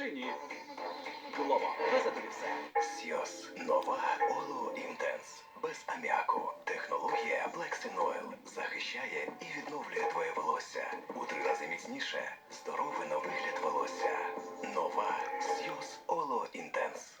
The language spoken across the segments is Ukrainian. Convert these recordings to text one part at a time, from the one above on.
чи? Глова, це все. Сьос. Нова Оло Інтенс. Без аміаку. Технологія Black Sin Oil захищає і відновлює твоє волосся. У три рази міцніше. Здоровий на вигляд волосся. Нова Сьос Оло Інтенс.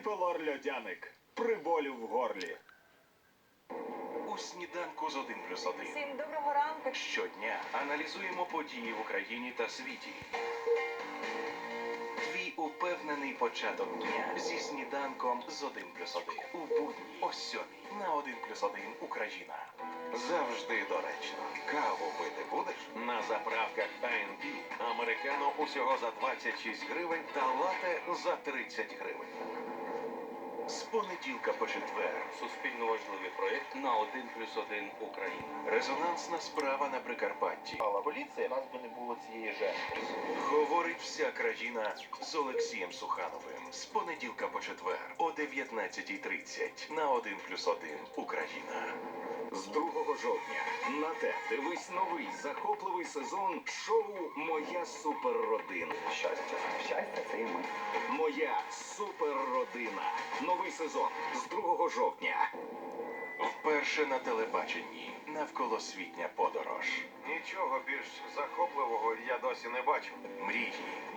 Зіпелор льодяник. Приболю в горлі. У сніданку з 1 плюс 1. Всім доброго ранку. Щодня аналізуємо події в Україні та світі. Твій упевнений початок дня зі сніданком з 1 плюс 1. У будні о 7 на 1 плюс 1 Україна. Завжди доречно. Каву пити будеш? На заправках АНП американо усього за 26 гривень та лате за 30 гривень. З понеділка по четвер. Суспільно важливий проєкт на 1 плюс 1 Україна. Резонансна справа на Прикарпатті. Але поліція, нас би не було цієї жертви. Вся країна з Олексієм Сухановим. З понеділка по четвер о 19.30 на 1 плюс 1 Україна. З 2 жовтня на те дивись новий захопливий сезон шоу Моя суперродина. Щастя. Щастя це і ми. Моя суперродина. Новий сезон з 2 жовтня. Вперше на телебаченні навколосвітня подорож. Нічого більш захопливого я досі не бачив. Мрії,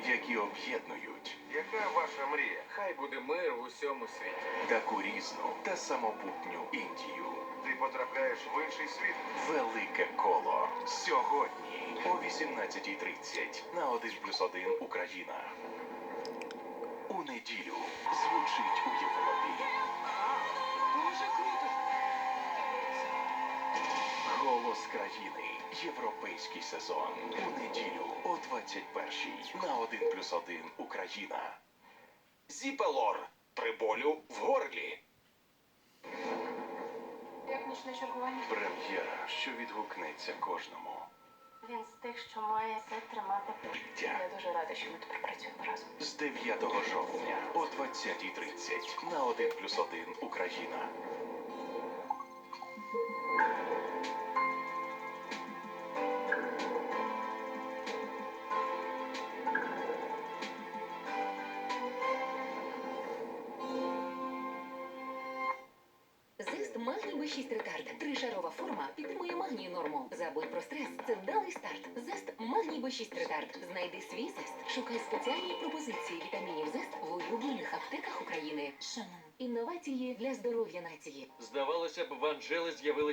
які об'єднують Яка ваша мрія? Хай буде мир в усьому світі. таку різну та самобутню Індію. Ти потрапляєш в інший світ. Велике коло сьогодні о 18.30 на 1 плюс 1 Україна. У неділю звучить у Європі. Голос країни. Європейський сезон. У неділю о 21.00 на 1 плюс 1 Україна. Зіпелор. При болю в горлі. Як нічне чергування? Прем'єра, що відгукнеться кожному. Він з тих, що має все тримати. Життя. Я дуже рада, що ми тепер працюємо разом. З 9 жовтня о 20.30 на 1 плюс 1 Україна. Магній B6 ретард. Тришарова форма підтримує магній норму. Забудь про стрес. Це вдалий старт. Зест магній B6 ретард. Знайди свій зест. Шукай спеціальні пропозиції вітамінів зест в улюблених аптеках України. Шанон. Інновації для здоров'я нації. Здавалося б, в Анжели з'явилися